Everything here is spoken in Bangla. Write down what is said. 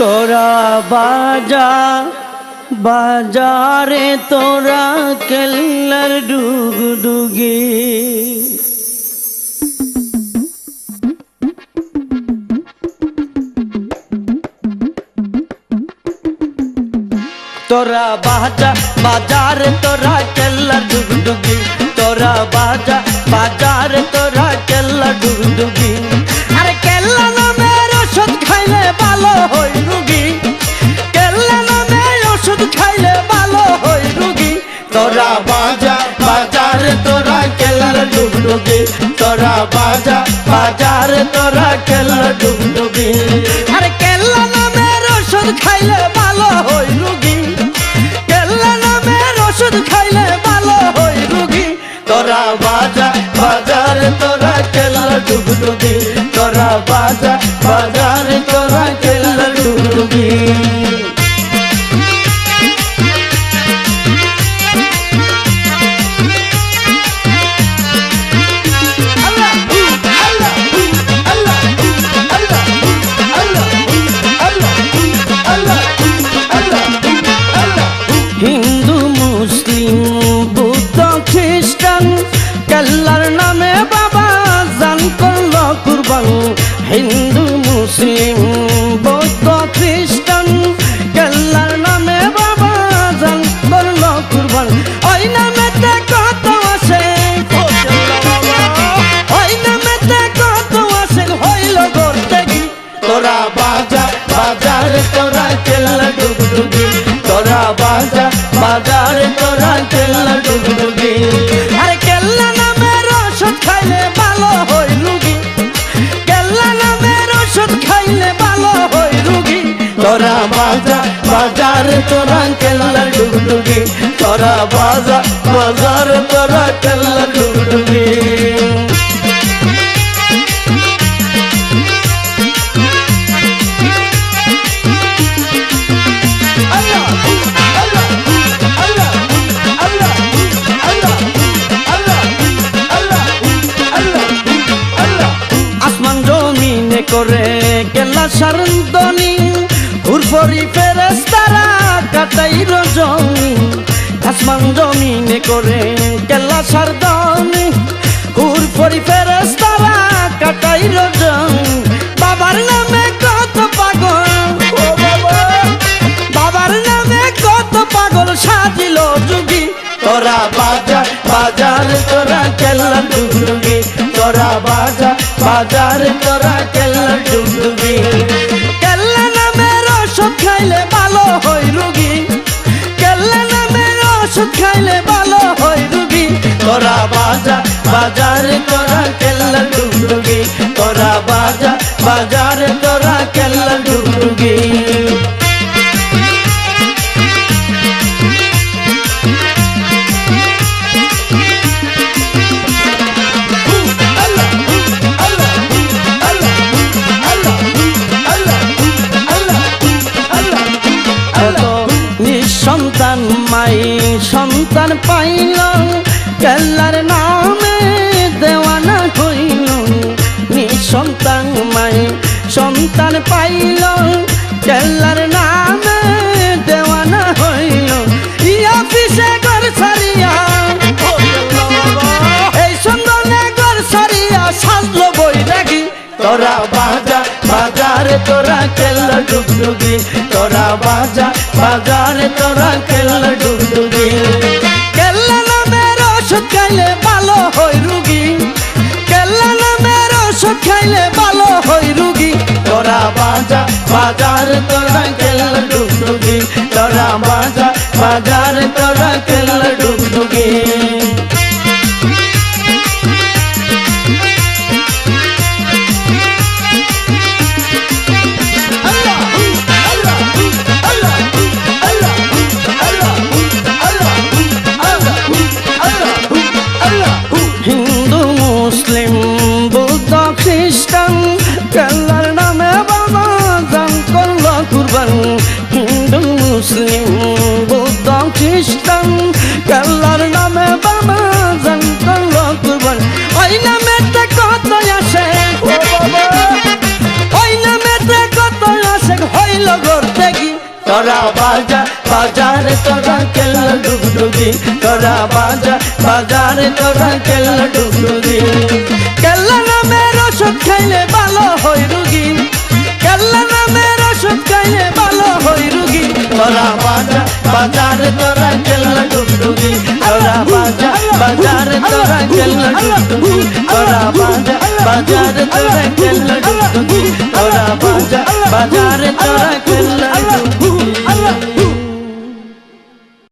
তোরা বাজা বাজারে তোরা কেল্লার ডুগডুগি তোরা বাজা বাজারে তোরা কেল্লার ডুগডুগি তোরা বাজা বাজারে তোরা কেল্লা ডুগডুগি তোরা বাজা বাজারে তোরা কেল্লা ডুগডুগি। আরে কেল্লা নামের ওষুধ খাইলে ভালো হই রুগী। কেল্লা নামের ওষুধ খাইলে ভালো হই রুগী। তোরা বাজা বাজারে তোরা কেল্লা ডুগডুগি। তোরা বাজা বাজারে তোরা কেল্লা ডুগডুগি। হিন্দু মুসলিম বুদ্ধ খ্রিস্টান কেল্লার নামে বাবা জান করল কুরবান। হিন্দু মুসলিম বাজার তোরা কেল্লা ডুগডুগি আরে কেল্লা নামের ওষুধ খাইলে ভালো হই রুগী। কেল্লা নামের ওষুধ খাইলে ভালো হই রুগী। তোরা বাজা বাজার তোরা কেল্লা ডুগডুগি তোরা বাজা বাজার তোরা কেল্লা ডুগডুগি উর্ফরি ফেরেস তারা কাটাই রজনী, আসমান জমিনে করে গেলা সারদনি উর্ফরি ফেরেস তারা কাটাই রজনী, বাবার নামে কত পাগল। বাবার নামে কত পাগল সাজিল যুগি। তোরা বাজার বাজার, তোরা কেল্লা ডুগডুগি তোরা বাজার বাজার, তোরা কেলা ডুগডুগি খাইলে ভালো হয় রুগী। তোরা বাজা, বাজার তোরা কেল্লা ডুগডুগি তোরা বাজা, বাজার তোরা কেল্লা ডুগডুগি কেল্লার নামে দেওয়ানা হইল নিঃসন্তান মাই সন্তান পাইল। কেল্লার নামে দেওয়ানা হইল ইয়া পিসে ঘর ছাড়িয়া এই সন্তানে ঘর ছাড়িয়া সাজলো বই রাখি তোরা বাজা, বাজারে, তোরা কেল্লা ডুগডুগি তোরা বাজা, বাজারে, তোরা কেল্লা খাইলে ভালো হই রুগী। তোরা বাজা, বাজার তোরা কেল্লা ডুগডুগি তোরা বাজা, বাজার তোরা কেল্লা ডুগডুগি বাজা বাজারে তোরা কেল্লা ডুগডুগি তোরা বাজা বাজারে তোরা কেল্লা ডুগডুগি। কেল্লা নামের ওষুধ খাইলে ভালো হয় রুগী। কেল্লা নামের ওষুধ খাইলে ভালো হয় রুগী। তোরা বাজা বাজারে তোরা কেল্লা ডুগডুগি তোরা বাজা বাজারে তোরা কেল্লা ডুগডুগি তোরা বাজা বাজারে তোরা কেল্লা ডুগডুগি তোরা বাজা বাজারে তোরা কেল্লা ডুগডুগি